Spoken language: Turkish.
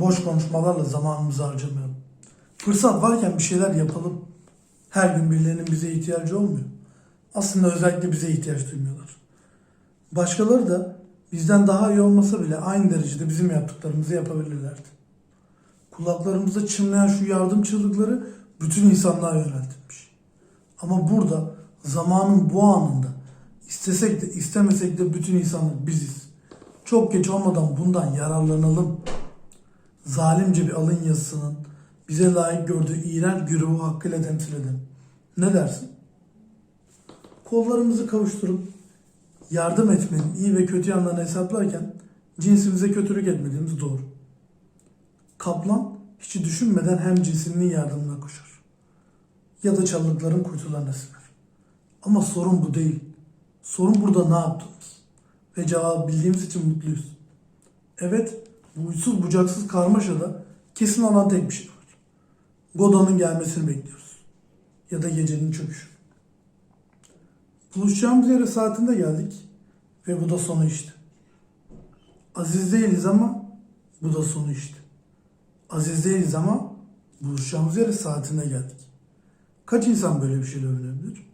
boş konuşmalarla zamanımızı harcamayalım. Fırsat varken bir şeyler yapalım. Her gün birilerinin bize ihtiyacı olmuyor. Aslında özellikle bize ihtiyaç duymuyorlar. Başkaları da bizden daha iyi olmasa bile aynı derecede bizim yaptıklarımızı yapabilirlerdi. Kulaklarımızda çınlayan şu yardım çığlıkları bütün insanlığa yöneltilmiş. Ama burada zamanın bu anında istesek de istemesek de bütün insanlık biziz. Çok geç olmadan bundan yararlanalım. Zalimce bir alın yazısının bize layık gördüğü iğrenç güruhu hakkıyla temsil edelim. Ne dersin? Kollarımızı kavuşturup yardım etmenin iyi ve kötü yanlarını hesaplarken cinsimize kötülük etmediğimiz doğru. Kaplan hiç düşünmeden hem cinsinin yardımına koşar. Ya da çalılıkların kuytularına siner. Ama sorun bu değil. Sorun burada ne yaptığımız. Ve cevabı bildiğimiz için mutluyuz. Evet, bu uçsuz bucaksız karmaşada kesin olan tek bir şey var. Godot'un gelmesini bekliyoruz. Ya da gecenin çöküşü. Buluşacağımız yere saatinde geldik ve bu da sonu işte. Aziz değiliz ama bu da sonu işte. Aziz değiliz ama buluşacağımız yere saatinde geldik. Kaç insan böyle bir şeyle övünebilir?